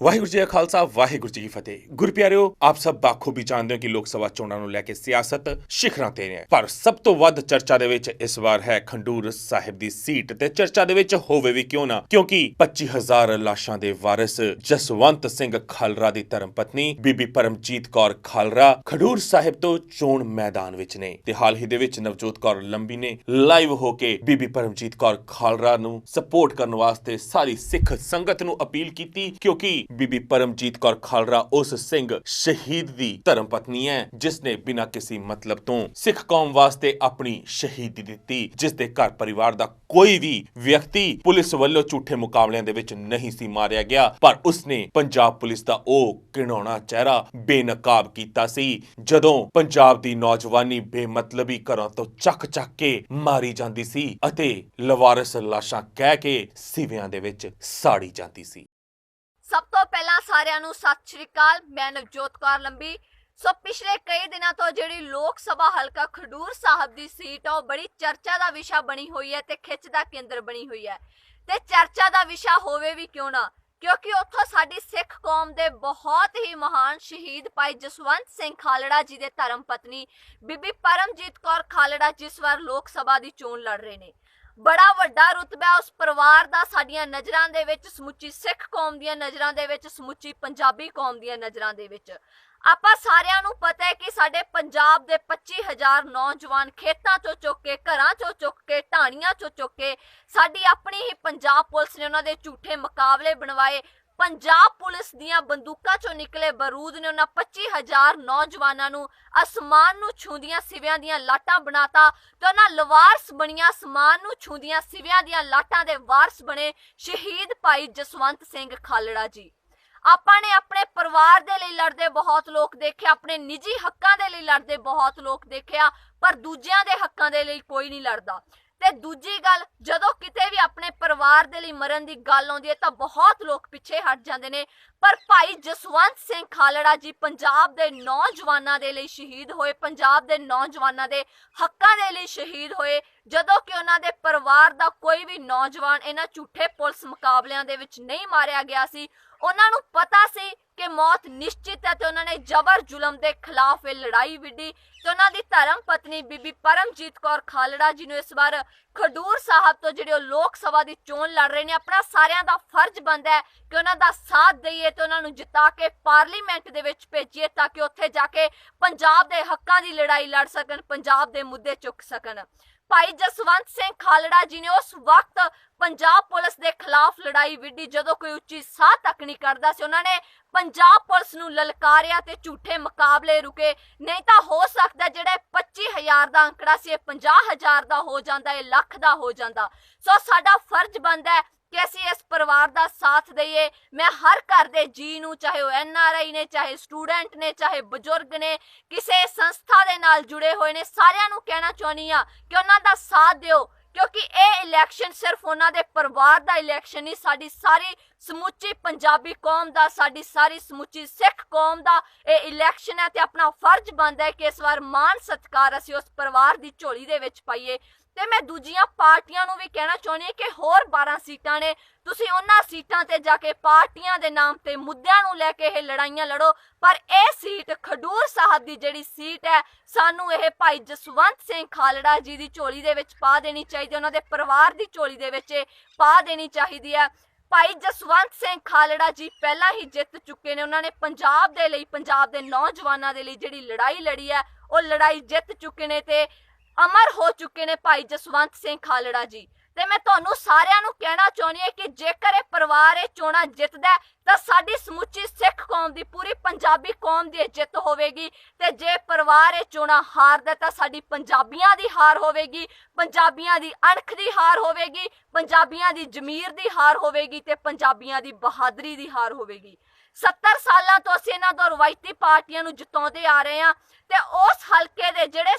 ਵਾਹਿਗੁਰੂ ਜੀ ਕਾ ਖਾਲਸਾ, ਵਾਹਿਗੁਰੂ ਜੀ ਕੀ ਫਤਿਹ। ਗੁਰਪਿਆਰਿਓ ਆਪ ਸਭ ਬਾਖੂਬੀ ਜਾਣਦੇ ਹੋ ਕਿ ਲੋਕ ਸਭਾ ਚੋਣਾਂ ਨੂੰ ਲੈ ਕੇ ਸਿਆਸਤ ਸ਼ਿਖਰਾਂ ਤੇ ਹੈ ਪਰ ਸਭ ਤੋਂ ਵੱਧ ਚਰਚਾ ਦੇ ਵਿੱਚ ਇਸ ਵਾਰ ਹੈ ਖੰਡੂਰ ਸਾਹਿਬ ਦੀ ਸੀਟ ਤੇ। ਚਰਚਾ ਦੇ ਵਿੱਚ ਹੋਵੇ ਵੀ ਕਿਉਂ ਨਾ, ਕਿਉਂਕਿ 25000 ਲਾਸ਼ਾਂ ਦੇ ਵਾਰਿਸ ਜਸਵੰਤ ਸਿੰਘ ਖਾਲਰਾ ਦੀ ਧਰਮ ਪਤਨੀ, ਬੀਬੀ ਪਰਮਜੀਤ ਕੌਰ ਖਾਲਰਾ ਖਡੂਰ ਸਾਹਿਬ ਤੋਂ ਚੋਣ ਮੈਦਾਨ ਵਿੱਚ ਨੇ। ਤੇ ਹਾਲ ਹੀ ਦੇ ਵਿੱਚ ਨਵਜੋਤ ਕੌਰ ਲੰਬੀ ਨੇ ਲਾਈਵ ਹੋ ਕੇ ਬੀਬੀ ਪਰਮਜੀਤ ਕੌਰ ਖਾਲਰਾ ਨੂੰ ਸਪੋਰਟ ਕਰਨ ਵਾਸਤੇ ਸਾਰੀ ਸਿੱਖ ਸੰਗਤ ਨੂੰ ਅਪੀਲ ਕੀਤੀ, ਕਿਉਂਕਿ ਬੀਬੀ ਪਰਮਜੀਤ ਕੌਰ ਖਾਲਰਾ ਉਸ ਸਿੰਘ ਸ਼ਹੀਦ ਦੀ ਧਰਮ ਪਤਨੀ ਹੈ ਜਿਸ ਨੇ ਬਿਨਾਂ ਕਿਸੇ ਮਤਲਬ ਤੋਂ ਸਿੱਖ ਕੌਮ ਵਾਸਤੇ ਆਪਣੀ ਸ਼ਹੀਦੀ ਦਿੱਤੀ ਜਿਸ ਦੇ ਘਰ ਪਰਿਵਾਰ ਦਾ ਕੋਈ ਵੀ ਵਿਅਕਤੀ ਪੁਲਿਸ ਵੱਲੋਂ ਝੂਠੇ ਮੁਕਾਬਲਿਆਂ ਦੇ ਵਿੱਚ ਨਹੀਂ ਸੀ ਮਾਰਿਆ ਗਿਆ, ਪਰ ਉਸਨੇ ਪੰਜਾਬ ਪੁਲਿਸ ਦਾ ਉਹ ਘਿਣਾਉਣਾ ਚਿਹਰਾ ਬੇਨਕਾਬ ਕੀਤਾ ਸੀ, ਜਦੋਂ ਪੰਜਾਬ ਦੀ ਨੌਜਵਾਨੀ ਬੇਮਤਲਬੀ ਘਰਾਂ ਤੋਂ ਚੱਕ ਚੱਕ ਕੇ ਮਾਰੀ ਜਾਂਦੀ ਸੀ ਅਤੇ ਲਵਾਰਸ ਲਾਸ਼ਾਂ ਕਹਿ ਕੇ ਸਿਵਿਆਂ ਦੇ ਵਿੱਚ ਸਾੜੀ ਜਾਂਦੀ ਸੀ। ਸਭ ਤੋਂ ਪਹਿਲਾਂ ਸਾਰਿਆਂ ਨੂੰ ਸਤਿ ਸ਼੍ਰੀ ਅਕਾਲ, ਮੈਂ ਨਵਜੋਤ ਕੌਰ ਲੰਬੀ। ਸੋ ਪਿਛਲੇ ਕਈ ਦਿਨਾਂ ਤੋਂ ਜਿਹੜੀ ਲੋਕ ਸਭਾ ਹਲਕਾ ਖਡੂਰ ਸਾਹਿਬ ਦੀ ਸੀਟ ਆ, ਉਹ ਬੜੀ ਚਰਚਾ ਦਾ ਵਿਸ਼ਾ ਬਣੀ ਹੋਈ ਹੈ ਤੇ ਖਿੱਚ ਦਾ ਕੇਂਦਰ ਬਣੀ ਹੋਈ ਹੈ। ਤੇ ਚਰਚਾ ਦਾ ਵਿਸ਼ਾ ਹੋਵੇ ਵੀ ਕਿਉਂ ਨਾ, ਕਿਉਂਕਿ ਉੱਥੋਂ ਸਾਡੀ ਸਿੱਖ ਕੌਮ ਦੇ ਬਹੁਤ ਹੀ ਮਹਾਨ ਸ਼ਹੀਦ ਭਾਈ ਜਸਵੰਤ ਸਿੰਘ ਖਾਲੜਾ ਜੀ ਦੇ ਧਰਮ ਪਤਨੀ ਬੀਬੀ ਪਰਮਜੀਤ ਕੌਰ ਖਾਲੜਾ ਜਿਸ ਵਾਰ ਲੋਕ ਸਭਾ ਦੀ ਚੋਣ ਲੜ ਰਹੇ ਨੇ। ਬੜਾ ਵੱਡਾ ਰੁਤਬਾ ਉਸ ਪਰਿਵਾਰ ਦਾ, ਸਾਡੀਆਂ ਨਜ਼ਰਾਂ ਦੇ ਵਿੱਚ ਸਮੁੱਚੀ ਸਿੱਖ ਕੌਮ ਦੀਆਂ ਨਜ਼ਰਾਂ ਦੇ ਵਿੱਚ, ਸਮੁੱਚੀ ਪੰਜਾਬੀ ਕੌਮ ਦੀਆਂ ਨਜ਼ਰਾਂ ਦੇ ਵਿੱਚ। ਆਪਾਂ ਸਾਰਿਆਂ ਨੂੰ ਪਤਾ ਹੈ ਕਿ ਸਾਡੇ ਪੰਜਾਬ ਦੇ 25000 ਨੌਜਵਾਨ ਖੇਤਾਂ ਚੋਂ ਚੁੱਕ ਕੇ, ਘਰਾਂ ਚੋਂ ਚੁੱਕ ਕੇ, ਢਾਣੀਆਂ ਚੋਂ ਚੁੱਕ ਕੇ, ਸਾਡੀ ਆਪਣੀ ਹੀ ਪੰਜਾਬ ਪੁਲਿਸ ਨੇ ਉਹਨਾਂ ਦੇ ਝੂਠੇ ਮੁਕਾਬਲੇ ਬਣਵਾਏ। ਪੰਜਾਬ ਪੁਲਿਸ ਦੀਆਂ ਬੰਦੂਕਾਂ ਚੋਂ ਨਿਕਲੇ ਬਰੂਦ ਨੇ ਉਹਨਾਂ 25000 ਨੌਜਵਾਨਾਂ ਨੂੰ ਅਸਮਾਨ ਨੂੰ ਛੂੰਦੀਆਂ ਸਿਵਿਆਂ ਦੀਆਂ ਲਾਟਾਂ ਬਣਾਤਾ ਤੇ ਉਹਨਾਂ ਲਵਾਰਸ ਬਣੀਆਂ ਅਸਮਾਨ ਨੂੰ ਛੂੰਦੀਆਂ ਸਿਵਿਆਂ ਦੀਆਂ ਲਾਟਾਂ ਦੇ ਵਾਰਸ ਬਣੇ ਸ਼ਹੀਦ ਭਾਈ ਜਸਵੰਤ ਸਿੰਘ ਖਾਲੜਾ ਜੀ। ਆਪਾਂ ਨੇ ਆਪਣੇ ਪਰਿਵਾਰ ਦੇ ਲਈ ਲੜਦੇ ਬਹੁਤ ਲੋਕ ਦੇਖੇ, ਆਪਣੇ ਨਿੱਜੀ ਹੱਕਾਂ ਦੇ ਲਈ ਲੜਦੇ ਬਹੁਤ ਲੋਕ ਦੇਖਿਆ ਪਰ ਦੂਜਿਆਂ ਦੇ ਹੱਕਾਂ ਦੇ ਲਈ ਕੋਈ ਨਹੀਂ ਲੜਦਾ। ਤੇ ਦੂਜੀ ਗੱਲ, ਜਦੋਂ ਕਿਤੇ ਵੀ ਆਪਣੇ ਪਰਿਵਾਰ ਦੇ ਲਈ ਮਰਨ ਦੀ ਗੱਲ ਆਉਂਦੀ ਹੈ ਤਾਂ ਬਹੁਤ ਲੋਕ ਪਿੱਛੇ ਹਟ ਜਾਂਦੇ ਨੇ। ਪਰ ਭਾਈ ਜਸਵੰਤ ਸਿੰਘ ਖਾਲੜਾ ਜੀ ਪੰਜਾਬ ਦੇ ਨੌਜਵਾਨਾਂ ਦੇ ਲਈ ਸ਼ਹੀਦ ਹੋਏ, ਪੰਜਾਬ ਦੇ ਨੌਜਵਾਨਾਂ ਦੇ ਹੱਕਾਂ ਦੇ ਲਈ ਸ਼ਹੀਦ ਹੋਏ। ਜਦੋਂ ਕਿ ਉਹਨਾਂ ਦੇ ਪਰਿਵਾਰ ਦਾ ਕੋਈ ਵੀ ਨੌਜਵਾਨ ਇਹਨਾਂ ਝੂਠੇ ਪੁਲਿਸ ਮੁਕਾਬਲਿਆਂ ਦੇ ਵਿੱਚ ਨਹੀਂ ਮਾਰਿਆ ਗਿਆ ਸੀ, ਉਹਨਾਂ ਨੂੰ ਪਤਾ ਸੀ ਕਿ ਮੌਤ ਨਿਸ਼ਚਿਤ ਹੈ ਤੇ ਉਹਨਾਂ ਨੇ ਜ਼ਬਰ ਜ਼ੁਲਮ ਦੇ ਖਿਲਾਫ ਇਹ ਲੜਾਈ ਵਿੱਢੀ ਤੇ ਉਹਨਾਂ ਦੀ ਧਰਮ ਪਤਨੀ ਬੀਬੀ ਪਰਮਜੀਤ ਕੌਰ ਖਾਲੜਾ ਜੀ ਨੂੰ ਇਸ ਵਾਰ ਖਡੂਰ ਸਾਹਿਬ ਤੋਂ ਜਿਹੜੇ ਉਹ ਲੋਕ ਸਭਾ ਦੀ ਚੋਣ ਲੜ ਰਹੇ ਨੇ, ਆਪਣਾ ਸਾਰਿਆਂ ਦਾ ਫਰਜ਼ ਬਣਦਾ ਹੈ ਕਿ ਉਹਨਾਂ ਦਾ ਸਾਥ ਦਈਏ ਤੇ ਉਹਨਾਂ ਨੂੰ ਜਿਤਾ ਕੇ ਪਾਰਲੀਮੈਂਟ ਦੇ ਵਿੱਚ ਭੇਜੀਏ ਤਾਂ ਕਿ ਉੱਥੇ ਜਾ ਕੇ ਪੰਜਾਬ ਦੇ ਹੱਕਾਂ ਦੀ ਲੜਾਈ ਲੜ ਸਕਣ, ਪੰਜਾਬ ਦੇ ਮੁੱਦੇ ਚੁੱਕ ਸਕਣ। ਭਾਈ ਜਸਵੰਤ ਸਿੰਘ ਖਾਲੜਾ ਜੀ ਨੇ ਉਸ ਵਕਤ ਪੰਜਾਬ ਪੁਲਿਸ ਦੇ ਖਿਲਾਫ ਲੜਾਈ ਵਿੱਢੀ, ਜਦੋਂ ਕੋਈ ਉੱਚੀ ਸਾਹ ਤੱਕ ਨਹੀਂ ਕਰਦਾ ਸੀ, ਉਹਨਾਂ ਨੇ ਪੰਜਾਬ ਪੁਲਿਸ ਨੂੰ ਲਲਕਾਰਿਆ ਤੇ ਝੂਠੇ ਮੁਕਾਬਲੇ ਰੁਕੇ। ਨਹੀਂ ਤਾਂ ਹੋ ਸਕਦਾ ਜਿਹੜੇ 25000 ਦਾ ਅੰਕੜਾ ਸੀ, ਇਹ 50000 ਦਾ ਹੋ ਜਾਂਦਾ, ਇਹ ਲੱਖ ਦਾ ਹੋ ਜਾਂਦਾ। ਸੋ ਸਾਡਾ ਫਰਜ਼ ਬਣਦਾ ਹੈ ਕਿ ਅਸੀਂ ਇਸ ਪਰਿਵਾਰ ਦਾ ਸਾਥ ਦਈਏ। ਮੈਂ ਹਰ ਘਰ ਦੇ ਜੀ ਨੂੰ, ਚਾਹੇ ਉਹ ਐਨ ਆਰ ਆਈ ਨੇ, ਚਾਹੇ ਸਟੂਡੈਂਟ ਨੇ, ਚਾਹੇ ਬਜ਼ੁਰਗ ਨੇ, ਕਿਸੇ ਸੰਸਥਾ ਦੇ ਨਾਲ ਜੁੜੇ ਹੋਏ ਨੇ, ਸਾਰਿਆਂ ਨੂੰ ਕਹਿਣਾ ਚਾਹੁੰਦੀ ਆ ਕਿ ਉਹਨਾਂ ਦਾ ਸਾਥ ਦਿਓ। ਕਿਉਂਕਿ ਇਹ ਇਲੈਕਸ਼ਨ ਸਿਰਫ ਉਹਨਾਂ ਦੇ ਪਰਿਵਾਰ ਦਾ ਇਲੈਕਸ਼ਨ ਨਹੀਂ, ਸਾਡੀ ਸਾਰੀ ਸਮੁੱਚੀ ਪੰਜਾਬੀ ਕੌਮ ਦਾ, ਸਾਡੀ ਸਾਰੀ ਸਮੁੱਚੀ ਸਿੱਖ ਕੌਮ ਦਾ ਇਹ ਇਲੈਕਸ਼ਨ ਹੈ ਤੇ ਆਪਣਾ ਫਰਜ਼ ਬਣਦਾ ਹੈ ਕਿ ਇਸ ਵਾਰ ਮਾਨ ਸਤਕਾਰ ਅਸੀਂ ਉਸ ਪਰਿਵਾਰ ਦੀ ਝੋਲੀ ਦੇ ਵਿੱਚ ਪਾਈਏ। ਤੇ ਮੈਂ ਦੂਜੀਆਂ ਪਾਰਟੀਆਂ ਨੂੰ ਵੀ ਕਹਿਣਾ ਚਾਹੁੰਦੀ ਹਾਂ ਕਿ ਹੋਰ 12 ਸੀਟਾਂ ਨੇ। ਤੁਸੀਂ ਉਹਨਾਂ ਸੀਟਾਂ ਤੇ ਜਾ ਕੇ ਪਾਰਟੀਆਂ ਦੇ ਨਾਮ ਤੇ ਮੁੱਦਿਆਂ ਨੂੰ ਲੈ ਕੇ ਇਹ ਲੜਾਈਆਂ ਲੜੋ। ਪਰ ਇਹ ਸੀਟ ਖਡੂਰ ਸਾਹਿਬ ਦੀ ਜਿਹੜੀ ਸੀਟ ਹੈ, ਸਾਨੂੰ ਇਹ ਭਾਈ ਜਸਵੰਤ ਸਿੰਘ ਖਾਲੜਾ ਜੀ ਦੀ ਝੋਲੀ ਦੇ ਵਿੱਚ ਪਾ ਦੇਣੀ ਚਾਹੀਦੀ ਉਹਨਾਂ ਦੇ ਪਰਿਵਾਰ ਦੀ ਝੋਲੀ ਦੇ ਵਿੱਚ ਇਹ ਪਾ ਦੇਣੀ ਚਾਹੀਦੀ ਹੈ। ਭਾਈ ਜਸਵੰਤ ਸਿੰਘ ਖਾਲੜਾ ਜੀ ਪਹਿਲਾਂ ਹੀ ਜਿੱਤ ਚੁੱਕੇ ਨੇ। ਉਹਨਾਂ ਨੇ ਪੰਜਾਬ ਦੇ ਲਈ, ਪੰਜਾਬ ਦੇ ਨੌਜਵਾਨਾਂ ਦੇ ਲਈ ਜਿਹੜੀ ਲੜਾਈ ਲੜੀ ਹੈ, ਉਹ ਲੜਾਈ ਜਿੱਤ ਚੁੱਕੇ ਨੇ ਤੇ ਅਮਰ ਹੋ ਚੁੱਕੇ ਨੇ ਭਾਈ ਜਸਵੰਤ ਸਿੰਘ ਖਾਲੜਾ ਜੀ। ਤੇ ਮੈਂ ਤੁਹਾਨੂੰ ਸਾਰਿਆਂ ਨੂੰ ਕਹਿਣਾ ਚਾਹੁੰਦੀ ਹਾਂ ਕਿ ਜੇਕਰ ਇਹ ਪਰਿਵਾਰ ਇਹ ਚੋਣਾਂ ਜਿੱਤਦਾ ਤਾਂ ਸਾਡੀ ਸਮੁੱਚੀ ਸਿੱਖ ਕੌਮ ਦੀ, ਪੂਰੀ ਪੰਜਾਬੀ ਕੌਮ ਦੀ ਇਹ ਜਿੱਤ ਹੋਵੇਗੀ। ਤੇ ਜੇ ਪਰਿਵਾਰ ਇਹ ਚੋਣਾਂ ਹਾਰਦਾ ਤਾਂ ਸਾਡੀ ਪੰਜਾਬੀਆਂ ਦੀ ਹਾਰ ਹੋਵੇਗੀ, ਪੰਜਾਬੀਆਂ ਦੀ ਅਣਖ ਦੀ ਹਾਰ ਹੋਵੇਗੀ, ਪੰਜਾਬੀਆਂ ਦੀ ਜ਼ਮੀਰ ਦੀ ਹਾਰ ਹੋਵੇਗੀ ਤੇ ਪੰਜਾਬੀਆਂ ਦੀ ਬਹਾਦਰੀ ਦੀ ਹਾਰ ਹੋਵੇਗੀ। 70 ਸਾਲਾਂ ਤੋਂ ਅਸੀਂ ਇਹਨਾਂ ਤੋਂ ਰਵਾਇਤੀ ਪਾਰਟੀਆਂ ਨੂੰ ਜਿਤਾਉਂਦੇ ਆ ਰਹੇ ਹਾਂ ਤੇ ਉਸ ਹਲਕੇ ਦੇ ਜਿਹੜੇ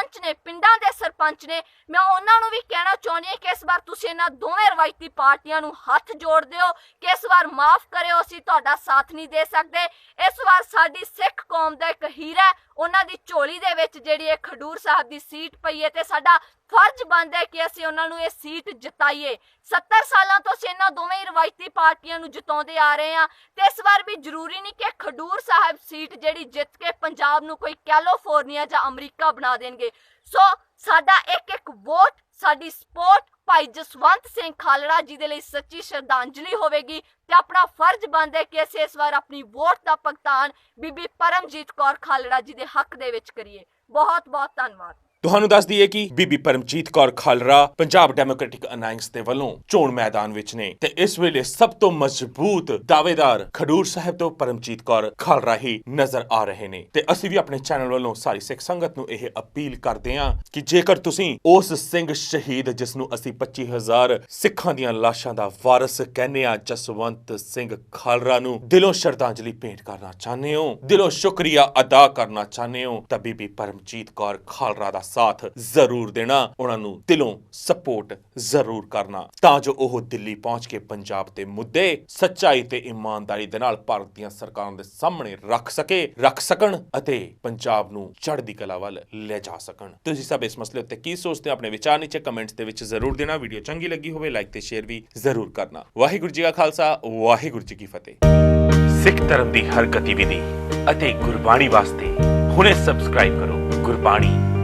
ਸਰਪੰਚ ਨੇ, ਪਿੰਡਾਂ ਦੇ ਸਰਪੰਚ ਨੇ, ਮੈਂ ਉਹਨਾਂ ਨੂੰ ਵੀ ਕਹਿਣਾ ਚਾਹੁੰਦੀ ਹਾਂ ਕਿ ਇਸ ਵਾਰ ਤੁਸੀਂ ਇਹਨਾਂ ਦੋਵੇਂ ਰਵਾਇਤੀ ਪਾਰਟੀਆਂ ਨੂੰ ਹੱਥ ਜੋੜ ਦਿਓ ਕਿ ਇਸ ਵਾਰ ਮਾਫ ਕਰਿਓ, ਅਸੀਂ ਤੁਹਾਡਾ ਸਾਥ ਨਹੀਂ ਦੇ ਸਕਦੇ। ਇਸ ਵਾਰ ਸਾਡੀ ਸਿੱਖ ਕੌਮ ਦਾ ਇੱਕ ਹੀਰਾ ਉਹਨਾਂ ਦੀ ਝੋਲੀ ਦੇ ਵਿੱਚ ਜਿਹੜੀ ਇਹ ਖਡੂਰ ਸਾਹਿਬ ਦੀ ਸੀਟ ਪਈ ਹੈ ਤੇ ਸਾਡਾ ਫਰਜ਼ ਬਣਦਾ ਹੈ ਕਿ ਅਸੀਂ ਉਹਨਾਂ ਨੂੰ ਇਹ ਸੀਟ ਜਿਤਾਈਏ। 70 ਸਾਲਾਂ ਤੋਂ ਅਸੀਂ ਇਹਨਾਂ ਦੋਵੇਂ ਰਵਾਇਤੀ ਪਾਰਟੀਆਂ ਨੂੰ ਜਿਤਾਉਂਦੇ ਆ ਰਹੇ ਹਾਂ ਤੇ ਇਸ ਵਾਰ ਵੀ ਜ਼ਰੂਰੀ ਨਹੀਂ ਕਿ ਖਡੂਰ ਸਾਹਿਬ ਸੀਟ ਜਿਹੜੀ ਜਿੱਤ ਕੇ ਪੰਜਾਬ ਨੂੰ ਕੋਈ ਕੈਲੀਫੋਰਨੀਆ ਜਾਂ ਅਮਰੀਕਾ ਬਣਾ ਦੇਣਗੇ। ਸੋ ਸਾਡਾ ਇੱਕ ਇੱਕ ਵੋਟ, ਸਾਡੀ ਸਪੋਰਟ ਭਾਈ ਜਸਵੰਤ ਸਿੰਘ ਖਾਲੜਾ ਜੀ ਦੇ ਲਈ ਸੱਚੀ ਸ਼ਰਧਾਂਜਲੀ ਹੋਵੇਗੀ ਤੇ ਆਪਣਾ ਫਰਜ਼ ਬਣਦਾ ਹੈ ਕਿ ਅਸੀਂ ਇਸ ਵਾਰ ਆਪਣੀ ਵੋਟ ਦਾ ਭੁਗਤਾਨ ਬੀਬੀ ਪਰਮਜੀਤ ਕੌਰ ਖਾਲੜਾ ਜੀ ਦੇ ਹੱਕ ਦੇ ਵਿੱਚ ਕਰੀਏ। ਬਹੁਤ ਬਹੁਤ ਧੰਨਵਾਦ। ਤੁਹਾਨੂੰ ਦੱਸ ਦਈਏ ਕਿ ਬੀਬੀ ਪਰਮਜੀਤ ਕੌਰ ਖਾਲਰਾ ਪੰਜਾਬ ਡੈਮੋਕ੍ਰੈਟਿਕ ਅਲਾਈਅੰਸ ਦੇ ਵੱਲੋਂ ਚੋਣ ਮੈਦਾਨ ਵਿੱਚ ਨੇ ਤੇ ਇਸ ਵੇਲੇ ਸਭ ਤੋਂ ਮਜ਼ਬੂਤ ਦਾਅਵੇਦਾਰ ਖਡੂਰ ਸਾਹਿਬ ਤੋਂ ਪਰਮਜੀਤ ਕੌਰ ਖਾਲੜਾ ਹੀ ਨਜ਼ਰ ਆ ਰਹੇ ਨੇ। ਤੇ ਅਸੀਂ ਵੀ ਆਪਣੇ ਚੈਨਲ ਵੱਲੋਂ ਸਾਰੀ ਸਿੱਖ ਸੰਗਤ ਨੂੰ ਇਹ ਅਪੀਲ ਕਰਦੇ ਹਾਂ ਕਿ ਜੇਕਰ ਤੁਸੀਂ ਉਸ ਸਿੰਘ ਸ਼ਹੀਦ ਜਿਸ ਨੂੰ ਅਸੀਂ 25000 ਸਿੱਖਾਂ ਦੀਆਂ ਲਾਸ਼ਾਂ ਦਾ ਵਾਰਸ ਕਹਿੰਦੇ ਆ ਜਸਵੰਤ ਸਿੰਘ ਖਾਲਰਾ ਨੂੰ ਦਿਲੋਂ ਸ਼ਰਧਾਂਜਲੀ ਭੇਂਟ ਕਰਨਾ ਚਾਹੁੰਦੇ ਹੋ, ਦਿਲੋਂ ਸ਼ੁਕਰੀਆ ਅਦਾ ਕਰਨਾ ਚਾਹੁੰਦੇ ਹੋ, ਤਾਂ ਬੀਬੀ ਪਰਮਜੀਤ ਕੌਰ ਖਾਲਰਾ ਦਾ ਸਾਥ ਜ਼ਰੂਰ ਦੇਣਾ, ਉਹਨਾਂ ਨੂੰ ਦਿਲੋਂ ਸਪੋਰਟ ਜ਼ਰੂਰ ਕਰਨਾ। ਤਾਂ ਜੋ ਉਹ ਦਿੱਲੀ ਪਹੁੰਚ ਕੇ ਪੰਜਾਬ ਦੇ ਮੁੱਦੇ ਸੱਚਾਈ ਤੇ ਇਮਾਨਦਾਰੀ ਦੇ ਨਾਲ ਭਾਰਤ ਦੀਆਂ ਸਰਕਾਰਾਂ ਦੇ ਸਾਹਮਣੇ ਰੱਖ ਸਕੇ, ਰੱਖ ਸਕਣ ਅਤੇ ਪੰਜਾਬ ਨੂੰ ਚੜ੍ਹਦੀ ਕਲਾ ਵੱਲ ਲੈ ਜਾ ਸਕਣ। ਤੁਸੀਂ ਸਭ, ਇਸ ਮਸਲੇ ਉੱਤੇ ਕੀ ਸੋਚਦੇ ਹੋ, ਆਪਣੇ ਵਿਚਾਰ ਨੀਚੇ ਕਮੈਂਟਸ ਦੇ ਵਿੱਚ ਜ਼ਰੂਰ ਦੇਣਾ। ਵੀਡੀਓ ਚੰਗੀ ਲੱਗੀ ਹੋਵੇ, ਲਾਈਕ ਤੇ ਸ਼ੇਅਰ ਵੀ ਜ਼ਰੂਰ ਕਰਨਾ। ਵਾਹਿਗੁਰੂ ਜੀ ਕਾ ਖਾਲਸਾ, ਵਾਹਿਗੁਰੂ ਜੀ ਕੀ ਫਤਿਹ। ਸਿੱਖ ਧਰਮ ਦੀ ਹਰ ਗਤੀਵਿਧੀ ਅਤੇ ਗੁਰਬਾਣੀ ਵਾਸਤੇ ਹੁਣੇ ਸਬਸਕ੍ਰਾਈਬ ਕਰੋ ਗੁਰਬਾਣੀ